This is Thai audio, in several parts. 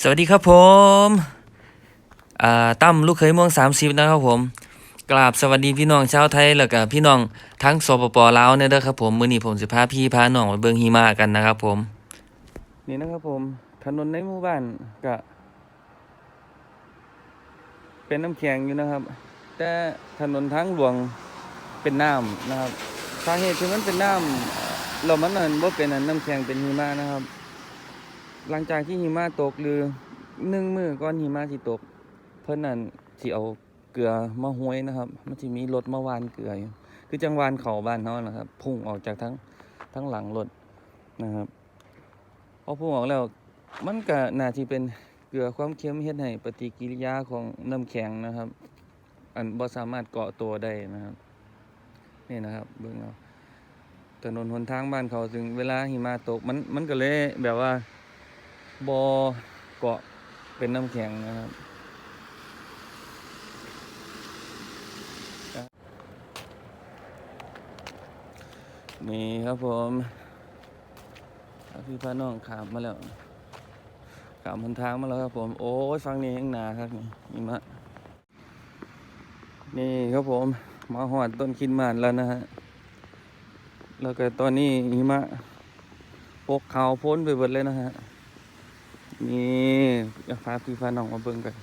สวัสดีครับผมตั้มลูกเขยเมือง30นะครับผมกราบสวัสดีพี่น้องชาวไทยแล้วก็พี่น้องทั้งสปปลาวเนี่ยเด้อครับผมมื้อนี้ผมสิพาพี่พาน้องไปเบิ่งหิมะกันนะครับผม นี่นะครับผมถนนในหมู่บ้านก็เป็นน้ำแข็งอยู่นะครับ แต่ถนนทางหลวงเป็นน้ำนะครับสาเหตุที่มันเป็นน้ำเรามันนั่นบ่าเป็นนน้ำแข็งเป็นหิมะนะครับ หลังจากที่หิมะตกหรือหนึ่งมือก่อนหิมะสิตก เพิ่นนั่นสิเอาเกลือมาห้วยนะครับ มันสิมีรถมาวานเกลืออยู่คือจังหวานเขาบ้านเฮานะครับ พุ่งออกจากทั้งทั้งหลังรถนะครับพอพุ่งออกแล้วมันก็น่าที่เป็นเกลือความเค็มเฮ็ดให้ปฏิกิริยาของน้ำแข็งนะครับ อันบ่สามารถเกาะตัวได้นะครับ นี่นะครับเบิ่งเอาถนนหนทางบ้านเขาถึงเวลาหิมะตกมันมันก็เลยแบบว่า บอเกาะเป็นน้ำแข็งนะครับ นี่ครับผมพี่พาน้องขามมาแล้วขามหนทางมาแล้วครับผม โอ้ยฟังนี่ยังหนาครับนี่หิมะนี่ครับผมมาหอดต้นคินมานแล้วนะฮะ แล้วก็ตอนนี้หิมะปกเขาวพ้นไปหมดเลยนะฮะ นี่อยากพาพี่พาน้องมาเบิ่งกัน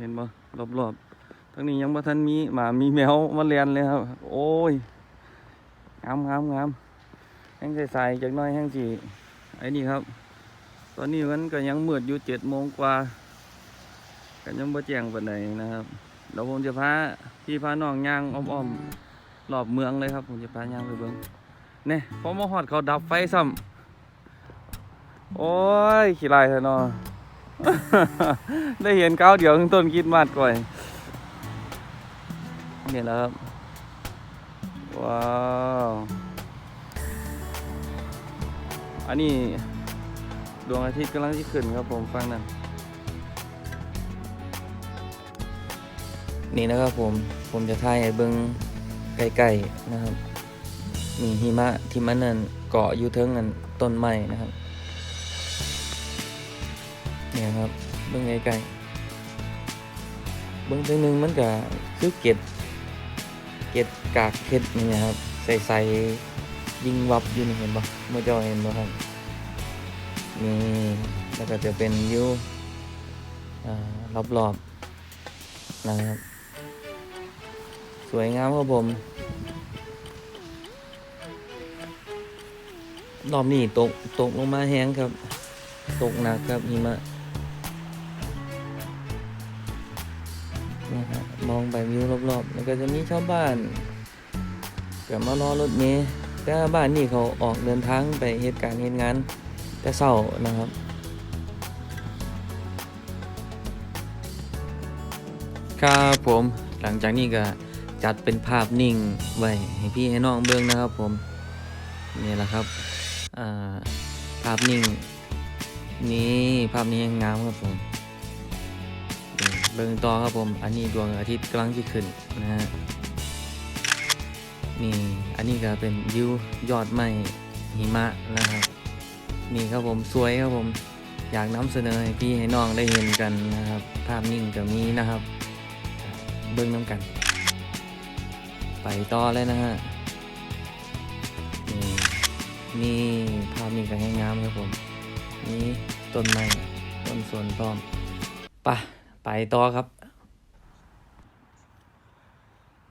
เห็นบ่รอบๆทั้งนี้ยังบ่ทันมีหมามีแมวมาเลียนเลยครับ โอ้ยงามงามงามแห้งใสๆจากน้อยแห้งจีไอ้นี่ครับ ตอนนี้มันก็ยังมืดอยู่เจ็ดโมงกว่าก็ยังบ่แจ้งปานใดนะครับเดี๋ยวผมจะพาพี่พาน้องย่างอ้อมๆ รอบเมืองเลยครับผมจะพายางไปเบิ้งเนี่ยพอมาหอดเขาดับไฟซ้ำโอ้ยขี้ลายเถอะเนาะได้เห็นก้าวเดียวข้างต้นคิดมาดก่อยนี่แหละครับ ว้าว อันนี้ดวงอาทิตย์กำลังที่ขึ้นครับผมฟังนั่นนี่นะครับผม ผมจะถ่ายให้เบิ้ง ใกล้ๆนะครับ มีหิมะที่มันนั่นเกาะอยู่เทิงนั่นต้นไม้นะครับเนี่ยครับเบื้องใกล้ๆเบื้องตัวหนึงมันก็คือเก็ดเก็ดกากเพชรนี่นะครับใสๆยิงวับอยู่นี่เห็นปะเมื่อจอเห็นปะครับนี่แล้วก็จะเป็นยูรอบๆนะครับ สวยงามครับผมรอบนี้ตกตกลงมาแห้งครับ ตกหนักครับหิมะนี่ฮะมองไปวิวรอบๆแล้วก็จะมีชาวบ้านกับมารอรถเมล์แต่บ้านนี่เขาออกเดินทางไปเหตุการณ์เหตุงาน แต่เศร้านะครับครับผมหลังจากนี้ก็ จัดเป็นภาพนิ่งไว้ให้พี่ให้น้องเบิ่งนะครับผมนี่แหละครับาภาพนิ่ง นี่ภาพนี้ยังงามครับผมเบิ่งต่อครับผม อันนี้ดวงอาทิตย์กำลังที่ขึ้นนะฮะนี่อันนี้ก็เป็นวิวยอดไม้หิมะนะครับนี่ครับผมสวยครับผมอยากนำเสนอให้พี่ให้น้องได้เห็นกันนะครับ ภาพนิ่งก็มีนะครับ เบิ่งน้ำกัน ไปต่อเลยนะฮะ นี่นี่ภาพนี้ก็ให้งามครับผม นี่ต้นไม้ต้นสวนพร้อมปะไปต่อครับ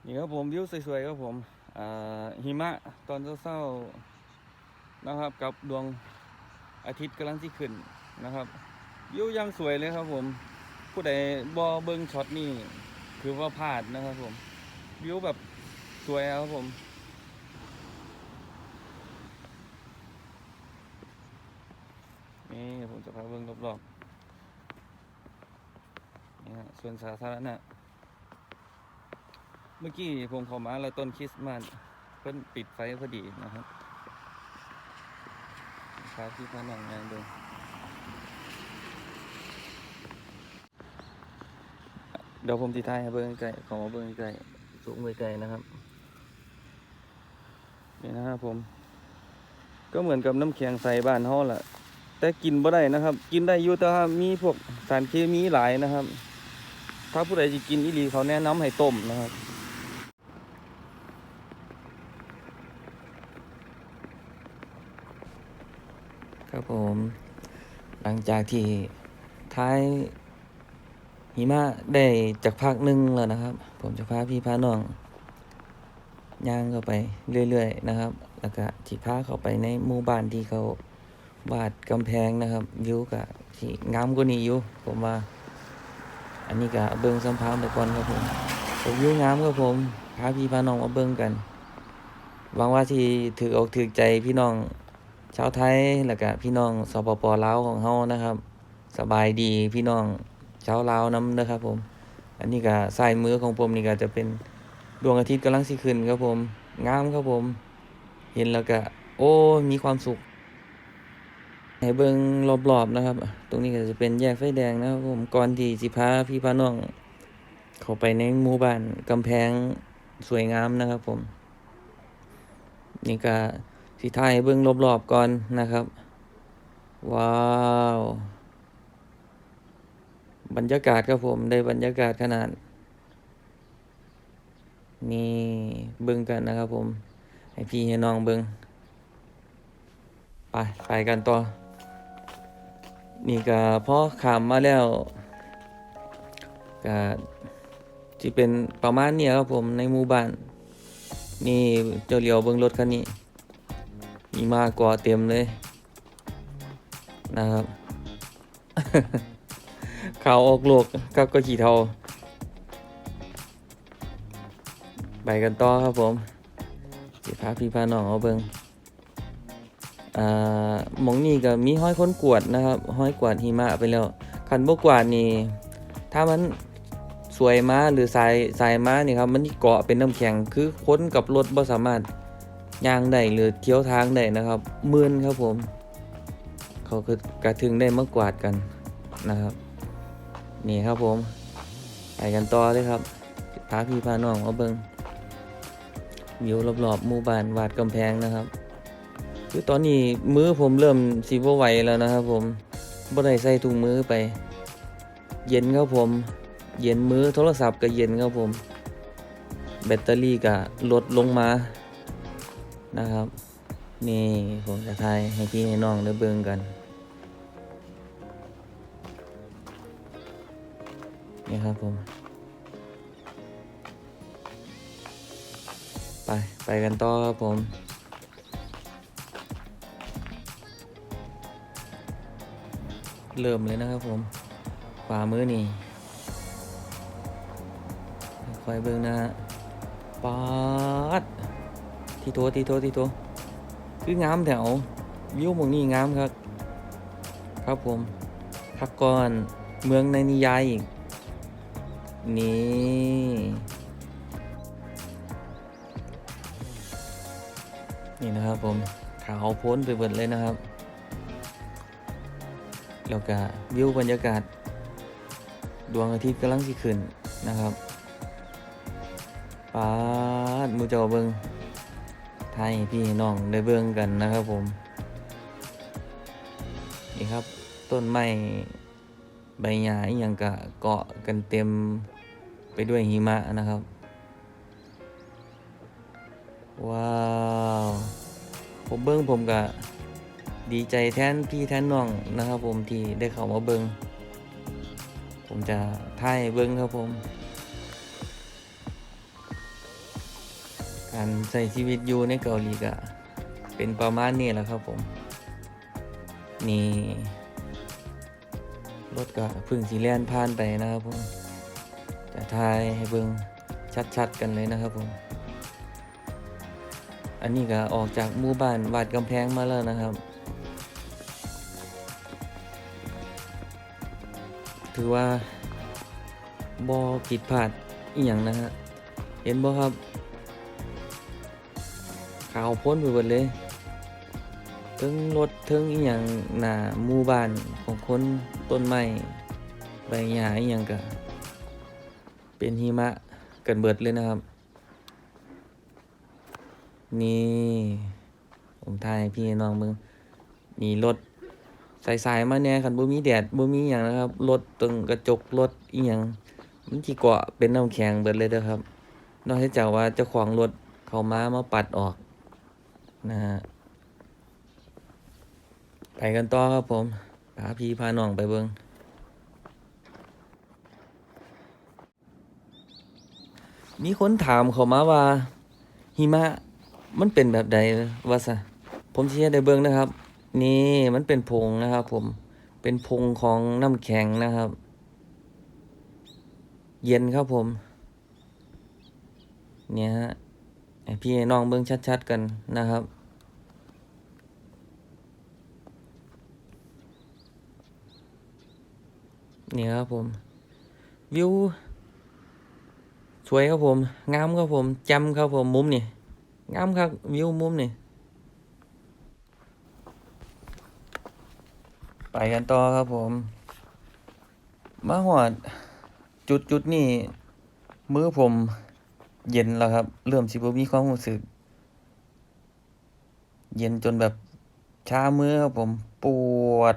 นี่ครับผมวิวสวยๆครับผมอ่าหิมะตอนเศร้าๆนะครับ กับดวงอาทิตย์กำลังที่ขึ้นนะครับวิวยังสวยเลยครับผม ผู้ใดบอเบิ้งช็อตนี่คือว่าพลาดนะครับผมวิวแบบ สวยครับผม นี่ผมจะพาเบิ้งรอบๆนี่ฮะส่วนสาธารณะ เมื่อกี้ผมเขอมาแล้วต้นคริสต์มาสเพิ่นปิดไฟพอดีนะครับพาที่พาน้องงานดูเดี๋ยวผมติดท้ายให้เบิ้งใกล้ขอมาเบิ้งใกล้สูงไปไกลนะครับ นี่นะครับผม ก็เหมือนกับน้ำแข็งใสบ้านเฮาล่ะแต่กินบ่ได้นะครับ กินได้อยู่แต่ว่ามีพวกสารเคมีหลายนะครับ ถ้าผู้ใดจะกินอีหลีเขาแนะนำให้ต้มนะครับครับผม หลังจากที่ท้ายหิมะได้จากพักหนึ่งแล้วนะครับ ผมจะพาพี่พาน้อง ย่างเข้าไปเรื่อยๆนะครับ แล้วก็ที่พาเข้าไปในหมู่บ้านที่เขาวาดกำแพงนะครับอยูกับที่งามกว่านี้อยู่ผมว่า อันนี้ก็เบิ้งสัมภาระไปก่อนครับผมผมวิวงามครับผมพาพี่พาน้องมาเบิ้งกันหวังว่าที่ถืออกถือใจพี่น้องชาวไทยแล้วก็พี่น้องสปปลาวของเฮานะครับ สบายดีพี่น้องชาวลาวนํนะครับผม อันนี้ก็สายมือของผมนี่ก็จะเป็น ดวงอาทิตย์กำลังสิขึ้นครับผม งามครับผม เห็นแล้วก็ โอ้มีความสุขให้เบิ่งรอบๆนะครับ ตรงนี้ก็จะเป็นแยกไฟแดงนะครับผมก่อนที่สิพาพี่พาน้อง เข้าไปในหมู่บ้านกำแพงสวยงามนะครับผม นี่ก็สิถ่ายเบิ่งรอบๆก่อนนะครับ ว้าว บรรยากาศครับผม ได้บรรยากาศขนาด นี่เบิ่งกันนะครับผม ให้พี่ให้น้องเบิ่งไปไปกันต่อ นี่ก็พอขามมาแล้วก็ที่เป็นประมาณเนี้ยครับผมในหมู่บ้าน นี่เจ้าเหลียวเบิ่งรถคันนี้ มีมากกว่าเต็มเลย นะครับ ข่าวออกโลกกับก็ขี่เทา ไปกันต่อครับผมสิพาพี่พาน้องเอาเบิงอ่าหมองนี่ก็มีห้อยค้นกวดนะครับห้อยกวดหิมะไปแล้วคันบกวาดนี่ถ้ามันสวยมาหรือสายสายมานี่ครับมันเกาะเป็นน้ำแข็งคือค้นกับรถบ่สามารถย่างได้หรือเที่ยวทางได้นะครับมื่นครับผม เขาคือกระถึงได้มากวาดกันนะครับ นี่ครับผมไปกันต่อเลยครับพาพี่พาน้องมาเบิง วิวรอบๆหมู่บ้านวาดกำแพงนะครับคือตอนนี้มือผมเริ่มสีบไหวแล้วนะครับ ผมบ่ได้ใส่ถุงมือไป เย็นครับผม เย็นมือโทรศัพท์ก็เย็นครับผม แบตเตอรี่ก็ลดลงมานะครับ นี่ผมจะทายให้พี่ให้น้องได้เบิ่งกันนี่ครับผม ไป ไปกันต่อครับผม เริ่มเลยนะครับผมขวามือนี่คอยเบิ่งนะฮะปาดทีโทที่โทที่โทคืองามแถววิวมองนี้งามครับ ครับผมพักก่อนเมืองในนิยายอีกนี่ นี่นะครับผมขาวพ้นไปเบิดเลยนะครับ แล้วก็วิวบรรยากาศ ดวงอาทิตย์กำลังสิขึ้นนะครับปาดมูเจอเบิงไทยพี่น้องได้เบิ่งกันนะครับผม นี่ครับต้นไม้ใบหญ้าอย่างกะเกาะกันเต็มไปด้วยหิมะนะครับ ว้าวผมเบิ่งผมกะดีใจแทนพี่แทนน้องนะครับ ผมที่ได้เข้ามาเบิ่งผมจะถ่ายเบิ่งครับผม การใช้ชีวิตอยู่ในเกาหลีก็เป็นประมาณนี้แหละครับผม นี่รถก็พึ่งสีแลนผ่านไปนะครับผม จะทายให้เบิ่งชัดๆกันเลยนะครับผม อันนี้ก็ออกจากหมู่บ้านวาดกำแพงมาแล้วนะครับ ถือว่าบ่ผิดพลาดอีหยังนะฮะ เห็นบ่ครับ ข่าวพ้นไปหมดเลยถึงรถถึงอีหยังหน้าหมู่บ้านของคนต้นไม้ใบหญ้าอีหยังก็เป็นหิมะกันเบิดเลยนะครับ นี่ผมถ่ายให้พี่น้องเบิ่งนี่รถสายๆมาแหน่คันบ่มีแดดบ่มีหยังนะครับรถตรงกระจกรถอีหยังมันสิเกาะเป็นน้ำแข็งเบิดเลยเด้อครับ นอกจากว่าเจ้าของรถเขามามาปัดออกนะฮะไปกันต่อครับผมพาพี่พาน้องไปเบิ่งมีคนถามเขามาว่าหิมะ มันเป็นแบบใดว่าซะผมสิเฮ็ดให้เบิ่งนะครับ นี่มันเป็นผงนะครับ ผมเป็นผงของน้ำแข็งนะครับ เย็นครับผม เนี่ยฮะให้พี่น้องเบิ่งชัดๆกันนะครับเนี่ครับผม วิว สวยครับผม งามครับผมจำครับผมมุมนี่ งามครับวิวมุมนี่ไปกันต่อครับผม มาหอด จุดจุดนี่มือผมเย็นแล้วครับ เริ่มสิบมีความรู้สึก เย็นจนแบบชามือครับผม ปวด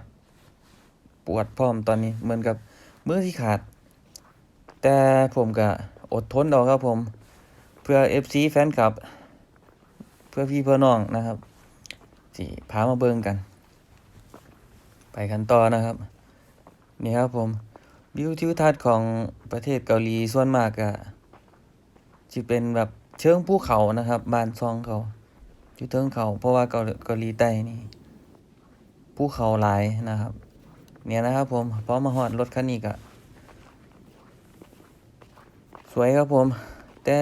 ปวดพร้อมตอนนี้ เหมือนกับมือที่ขาด แต่ผมก็อดทนเอาครับผม เพื่อ FC แฟนคลับ เพื่อพี่เพื่อน้องนะครับสิพามาเบิ่งกัน ไปกันต่อนะครับ นี่ครับผมวิวทิวทัศน์ของประเทศเกาหลีส่วนมากอะจะเป็นแบบเชิงภูเขานะครับบ้านซองเขาอยู่เทิงเขา เพราะว่าเกาเกาหลีใต้นี่ภูเขาหลายนะครับ เนี่ยนะครับผมพอมาฮอดรถคันนี้ก็สวยครับผม แต่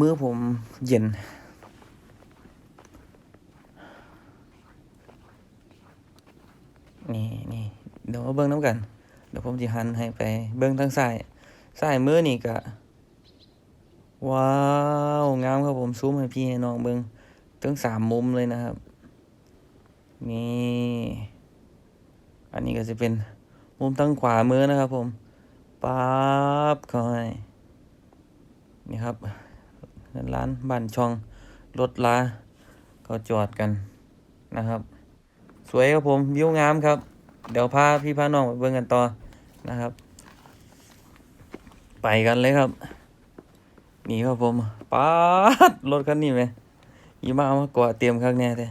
มือผมเย็น นี่นี่เดี๋ยวมาเบิ่งน้ำกัน เดี๋ยวผมจะหันให้ไปเบิ่งทางซ้ายซ้ายมือนี่ก็ว้าว งามครับผมซูมให้พี่ให้น้องเบิ่งถึงสามมุมเลยนะครับ นี่ อันนี้ก็จะเป็นมุมทางขวามือนะครับผมปั๊บเข้าให้นี่ครับ ร้านบ้านช่อง รถลาเขาจอดกันนะครับ สวยครับผมวิวงามครับ เดี๋ยวพาพี่พาน้องไปเบิ่งกันต่อนะครับ ไปกันเลยครับนี่ครับผมป๊าดรถคันนี้ไหมยีมาเอามาเกาะเตรียมข้างแน่เด้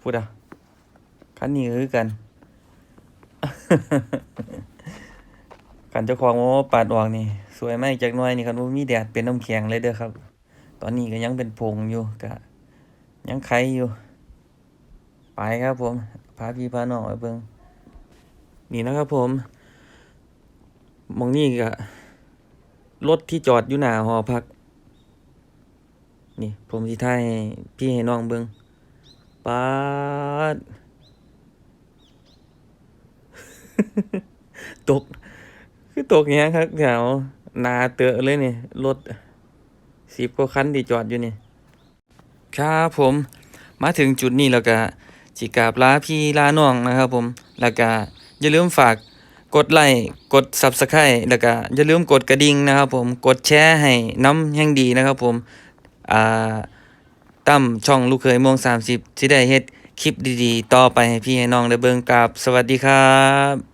พูดอะคันนี้คือกันขันเจ้าของว่าปาดออกนี่ สวยมากจากน้อยนี่ครับว่ามีแดดเป็นน้ำแข็งเลยเด้อครับ อนนี้ก็ยังเป็นผงอยู่กะยังไข่อยู่ ไปครับผม พาพี่พาน้องไปเบิ่งนี่นะครับผมมองนี่ก็รถที่จอดอยู่หน้าหอพัก นี่ ผมสิถ่ายพี่ให้น้องเบิ่งปาดตก คือตกเงี้ยครับแถวนาเตอะเลยนี่รถ สิบกว่าคันที่จอดอยู่นี่ ครับผมมาถึงจุดนี้แล้วก็สิกราบลาพี่ลาน้องนะครับผมแล้วก็อย่าลืมฝากกดไลค์กด Subscribe แล้วก็อย่าลืมกดกระดิ่งนะครับผมกดแชร์ให้น้ำแห่งดีนะครับผมอ่าตั้มช่องลูกเคยมง30สิได้เฮ็ดคลิปดีๆ ต่อไปให้พี่ให้น้องได้เบิ่งกับสวัสดีครับ